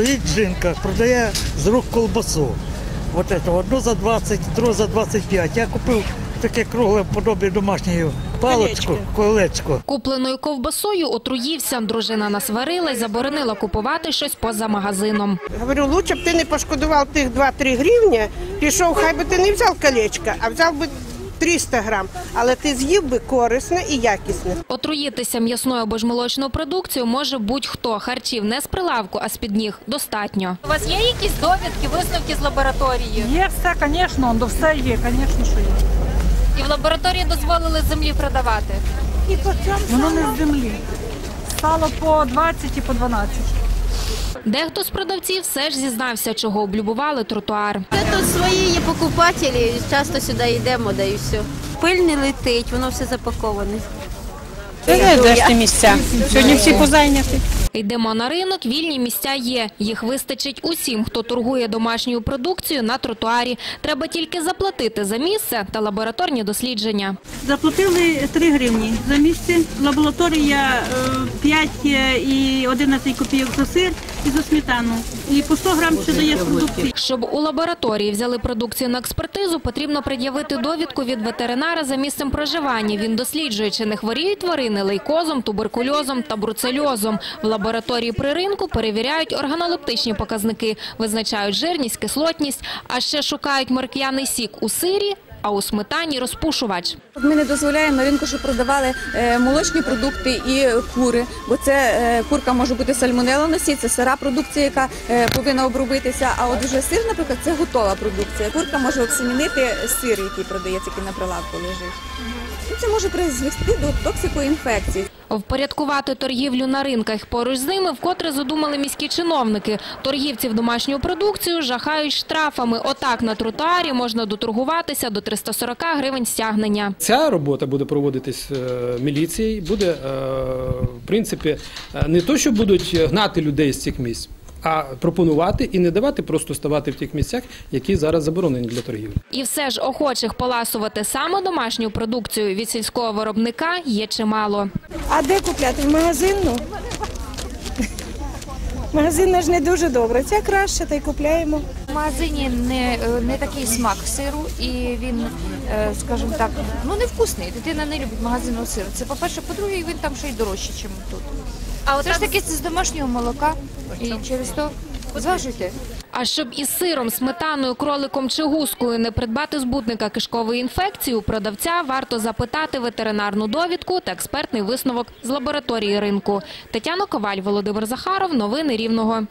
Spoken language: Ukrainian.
стоїть жінка, продає з рук колбасу. От це, одну за 20, другу за 25. Я купив таке кругле подобі домашньої паличку, колечко. Купленою ковбасою отруївся. Дружина насварила й заборонила купувати щось поза магазином. Говорю, лучше б ти не пошкодував тих 2-3 гривні, пішов, хай би ти не взяв колечко, а взяв би 300 грам. Але ти з'їв би корисне і якісне. Отруїтися м'ясною або ж молочною продукцією може будь-хто. Харчів не з прилавку, а з-під ніг достатньо. У вас є якісь довідки, висновки з лабораторії? Є все, звісно, до все є, звісно, що є. І в лабораторії дозволили землі продавати. І по Воно не з землі. Стало по 20 і по 12. Дехто з продавців все ж зізнався, чого облюбували тротуар. Це тут свої є покупателі, часто сюди йдемо, да і все. Пиль не летить, воно все запаковане. Де ж ті місця? Сьогодні всі позайняті. Йдемо на ринок, вільні місця є. Їх вистачить усім, хто торгує домашньою продукцією на тротуарі. Треба тільки заплатити за місце та лабораторні дослідження. Заплатили 3 гривні за місце. Лабораторія е, 5 і 11 копійок за сир і за сметану. І по 100 грам ще дає продукції. Щоб у лабораторії взяли продукцію на експертизу, потрібно пред'явити довідку від ветеринара за місцем проживання. Він досліджує, чи не хворіють тварини лейкозом, туберкульозом та бруцельозом. В лабораторії при ринку перевіряють органолептичні показники, визначають жирність, кислотність, а ще шукають морк'яний сік у сирі, а у сметані розпушувач. Ми не дозволяємо на ринку, щоб продавали е, молочні продукти і кури, бо це е, курка може бути сальмонелоносій, це сира продукція, яка е, повинна обробитися. А от вже сир, наприклад, це готова продукція. Курка може оксамінити сир, який продається, який на прилавку лежить. Це може призвести до токсикоінфекцій. Впорядкувати торгівлю на ринках поруч з ними вкотре задумали міські чиновники. Торгівців домашньою продукцією жахають штрафами. Отак на тротуарі можна доторгуватися до 340 гривень стягнення. Ця робота буде проводитись е, міліцією, буде е, в принципі е, не то, що будуть гнати людей з цих місць, а пропонувати і не давати просто ставати в тих місцях, які зараз заборонені для торгівлі. І все ж охочих поласувати саме домашню продукцію від сільського виробника є чимало. А де купляти? В магазину? Магазин ж не дуже добре. Це краще, та й купляємо. В магазині не, е, не такий смак сиру, і він, е, скажімо так, ну невкусний. Дитина не любить магазинного сиру. Це по-перше, по-друге, він там ще й дорожчий, ніж тут. А от ж таки це з домашнього молока, і через то зважуйте. А щоб із сиром, сметаною, кроликом чи гускою не придбати збутника кишкової інфекції, у продавця варто запитати ветеринарну довідку та експертний висновок з лабораторії ринку. Тетяна Коваль, Володимир Захаров. Новини Рівного.